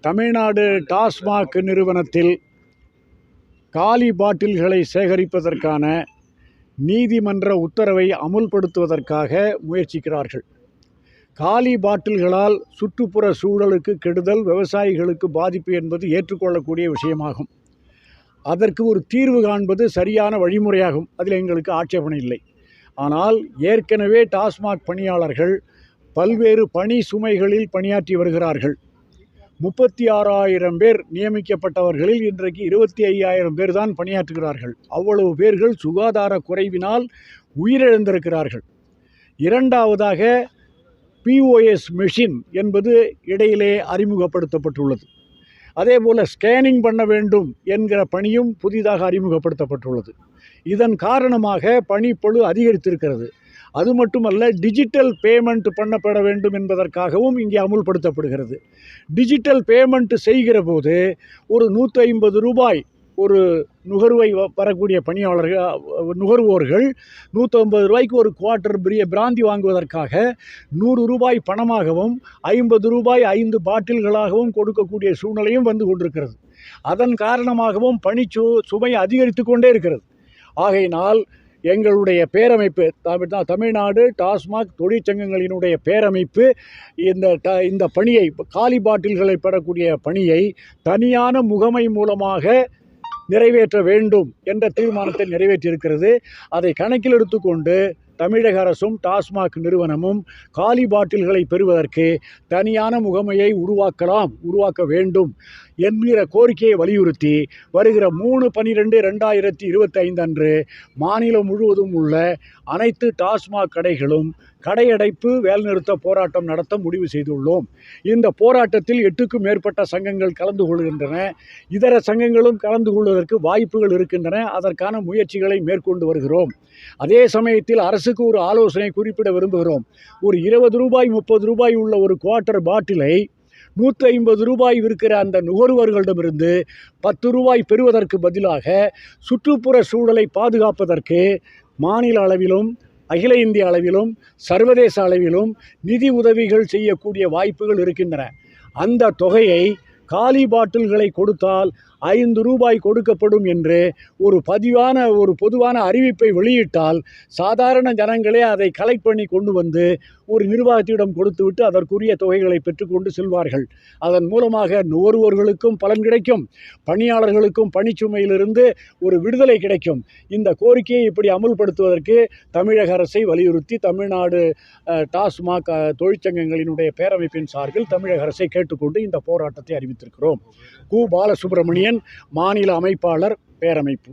தமிழ்நாடு டாஸ்மாக் நிறுவனத்தில் காலி பாட்டில்களை சேகரிப்பதற்கான நீதிமன்ற உத்தரவை அமுல்படுத்துவதற்காக முயற்சிக்கிறார்கள். காலி பாட்டில்களால் சுற்றுப்புற சூழலுக்கு கெடுதல் விவசாயிகளுக்கு பாதிப்பு என்பது ஏற்றுக்கொள்ளக்கூடிய விஷயமாகும். அதற்கு ஒரு தீர்வு காண்பது சரியான வழிமுறையாகும். அதில் எங்களுக்கு ஆட்சேபனை இல்லை. ஆனால் ஏற்கனவே டாஸ்மாக் பணியாளர்கள் பல்வேறு பணி சுமைகளில் பணியாற்றி வருகிறார்கள். முப்பத்தி ஆறாயிரம் பேர் நியமிக்கப்பட்டவர்களில் இன்றைக்கு இருபத்தி ஐயாயிரம் பேர் தான் பணியாற்றுகிறார்கள். அவ்வளவு பேர்கள் சுகாதார குறைவினால் உயிரிழந்திருக்கிறார்கள். இரண்டாவதாக பிஓஎஸ் மெஷின் என்பது இடையிலே அறிமுகப்படுத்தப்பட்டுள்ளது. அதே போல் ஸ்கேனிங் பண்ண வேண்டும் என்கிற பணியும் புதிதாக அறிமுகப்படுத்தப்பட்டுள்ளது. இதன் காரணமாக பணிப்பொழு அதிகரித்திருக்கிறது. அது மட்டுமல்ல டிஜிட்டல் பேமெண்ட் பண்ணப்பட வேண்டும் என்பதற்காகவும் இங்கே அமுல்படுத்தப்படுகிறது. டிஜிட்டல் பேமெண்ட் செய்கிற போது ஒரு நூற்றி ஐம்பது ரூபாய் ஒரு நுகர்வை வரக்கூடிய பணியாளர்கள் நுகர்வோர்கள் நூற்றம்பது ரூபாய்க்கு ஒரு குவார்ட்டர் பிரிய பிராந்தி வாங்குவதற்காக நூறு ரூபாய் பணமாகவும் ஐம்பது ரூபாய் ஐந்து பாட்டில்களாகவும் கொடுக்கக்கூடிய சூழ்நிலையும் வந்து கொண்டிருக்கிறது. அதன் காரணமாகவும் பணிச்சு சுமை அதிகரித்து கொண்டே இருக்கிறது. ஆகையினால் எங்களுடைய பேரமைப்பு தமிழ் தான் தமிழ்நாடு டாஸ்மாக் தொழிற்சங்கங்களினுடைய பேரமைப்பு இந்த ட இந்த பணியை காலி பாட்டில்களை பெறக்கூடிய பணியை தனியான முகமை மூலமாக நிறைவேற்ற வேண்டும் என்ற தீர்மானத்தை நிறைவேற்றியிருக்கிறது. அதை கணக்கில் எடுத்துக்கொண்டு தமிழக அரசும் டாஸ்மாக் நிறுவனமும் காலி பாட்டில்களை பெறுவதற்கு தனியான முகமையை உருவாக்கலாம் உருவாக்க வேண்டும். என்கிற கோரிக்கையை வலியுறுத்தி வருகிற மூணு பன்னிரெண்டு ரெண்டாயிரத்தி இருபத்தைந்து அன்று மாநிலம் முழுவதும் உள்ள அனைத்து டாஸ்மாக் கடைகளும் கடையடைப்பு வேலைநிறுத்த போராட்டம் நடத்த முடிவு செய்துள்ளோம். இந்த போராட்டத்தில் எட்டுக்கும் மேற்பட்ட சங்கங்கள் கலந்து கொள்கின்றன. இதர சங்கங்களும் கலந்து கொள்வதற்கு வாய்ப்புகள் இருக்கின்றன. அதற்கான முயற்சிகளை மேற்கொண்டு வருகிறோம். அதே சமயத்தில் அரசுக்கு ஒரு ஆலோசனை குறிப்பிட விரும்புகிறோம். ஒரு இருபது ரூபாய் முப்பது ரூபாய் உள்ள ஒரு குவார்ட்டர் பாட்டிலை நூற்றி ஐம்பது ரூபாய் இருக்கிற அந்த நுகர்வோர்களிடமிருந்து பத்து ரூபாய் பெறுவதற்கு பதிலாக சுற்றுப்புற சூழலை பாதுகாப்பதற்கு மாநில அளவிலும் அகில இந்திய அளவிலும் சர்வதேச அளவிலும் நிதி உதவிகள் செய்யக்கூடிய வாய்ப்புகள் இருக்கின்றன. அந்த தொகையை காலி பாட்டில்களை கொடுத்தால் ஐந்து ரூபாய் கொடுக்கப்படும் என்று ஒரு பதிவான ஒரு பொதுவான அறிவிப்பை வெளியிட்டால் சாதாரண ஜனங்களே அதை கலெக்ட் பண்ணி கொண்டு வந்து ஒரு நிர்வாகத்திடம் கொடுத்துவிட்டு அதற்குரிய தொகைகளை பெற்றுக்கொண்டு செல்வார்கள். அதன் மூலமாக நுகர்வோர்களுக்கும் பலன் கிடைக்கும். பணியாளர்களுக்கும் பணிச்சுமையிலிருந்து ஒரு விடுதலை கிடைக்கும். இந்த கோரிக்கையை இப்படி அமுல்படுத்துவதற்கு தமிழக அரசை வலியுறுத்தி தமிழ்நாடு டாஸ்மாக் தொழிற்சங்கங்களினுடைய பேரமைப்பின் சார்பில் தமிழக அரசை கேட்டுக்கொண்டு இந்த போராட்டத்தை அறிவித்திருக்கிறோம். கு. பாலசுப்ரமணியன் மாநில அமைப்பாளர் பேரமைப்பு.